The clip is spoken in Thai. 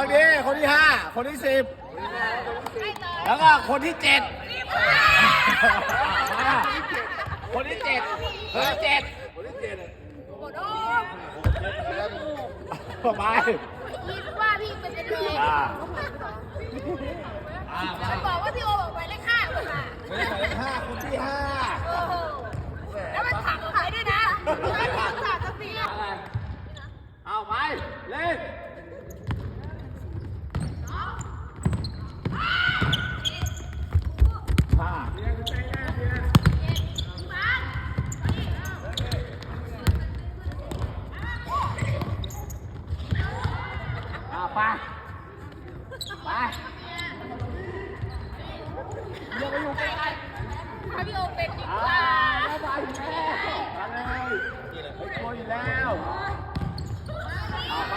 ฝั่งนี้คนที่ห้าคนที่สิบแล้วก็คนที่เจ็ดมาคนที่เจ็ดคนที่เจ็ดโอ้โหไปพี่ว่าพี่เป็นเลยอ่าอ่าจะบอกว่าพี่โอบอกไปเลขห้าเลยค่ะคนที่ห้าคนที่ห้าโอ้โหแล้วมันถังขายด้วยนะไม่ถังสามสปีดเอาไป เล่น ห้าเอาไปไปถ้าพี่โอเป็นดีกอ่าว่าแล้วไปอยู่แล้วมาเลยไปโกยอยู่แล้วเอาไป